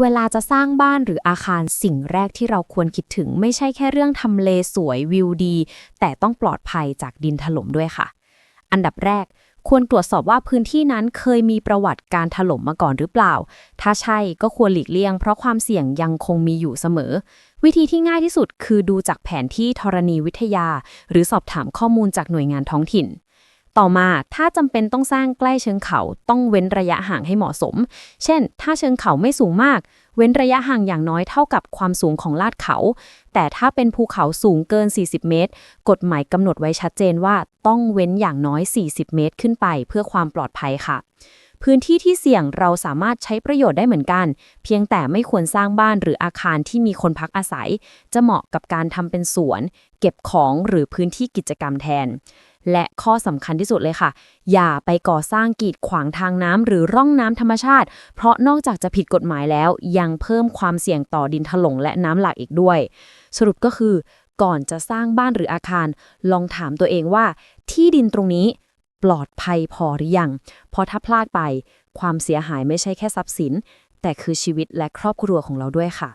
เวลาจะสร้างบ้านหรืออาคารสิ่งแรกที่เราควรคิดถึง ไม่ใช่แค่เรื่องทำเลสวยวิวดี แต่ต้องปลอดภัยจากดินถล่มด้วยค่ะ อันดับแรกควรตรวจสอบว่าพื้นที่นั้นเคยมีประวัติการถล่มมาก่อนหรือเปล่า ถ้าใช่ก็ควรหลีกเลี่ยง เพราะความเสี่ยงยังคงมีอยู่เสมอ วิธีที่ง่ายที่สุดคือดูจากแผนที่ธรณีวิทยา หรือสอบถามข้อมูลจากหน่วยงานท้องถิ่น ต่อมาถ้าจำเป็นต้องสร้างใกล้เชิงเขาต้องเว้นระยะห่างให้เหมาะสม เช่น ถ้าเชิงเขาไม่สูงมาก เว้นระยะห่างอย่างน้อยเท่ากับความสูงของลาดเขา แต่ถ้าเป็นภูเขาสูงเกิน 40 เมตร กฎหมายกำหนดไว้ชัดเจนว่าต้องเว้นอย่างน้อย 40 เมตรขึ้นไปเพื่อความปลอดภัยค่ะ พื้นที่ที่เสี่ยงเราสามารถใช้ประโยชน์ได้เหมือนกัน เพียงแต่ไม่ควรสร้างบ้านหรืออาคารที่มีคนพักอาศัย จะเหมาะกับการทำเป็นสวน เก็บของหรือพื้นที่กิจกรรมแทน และข้อสำคัญที่สุดเลยค่ะ อย่าไปก่อสร้างกีดขวางทางน้ำหรือร่องน้ำธรรมชาติ เพราะนอกจากจะผิดกฎหมายแล้ว ยังเพิ่มความเสี่ยงต่อดินถล่มและน้ำหลากอีกด้วย สรุปก็คือ ก่อนจะสร้างบ้านหรืออาคาร ลองถามตัวเองว่า ที่ดินตรงนี้ ปลอดภัยพอหรือยัง เพราะถ้าพลาดไป ความเสียหายไม่ใช่แค่ทรัพย์สิน แต่คือชีวิตและครอบครัวของเราด้วยค่ะ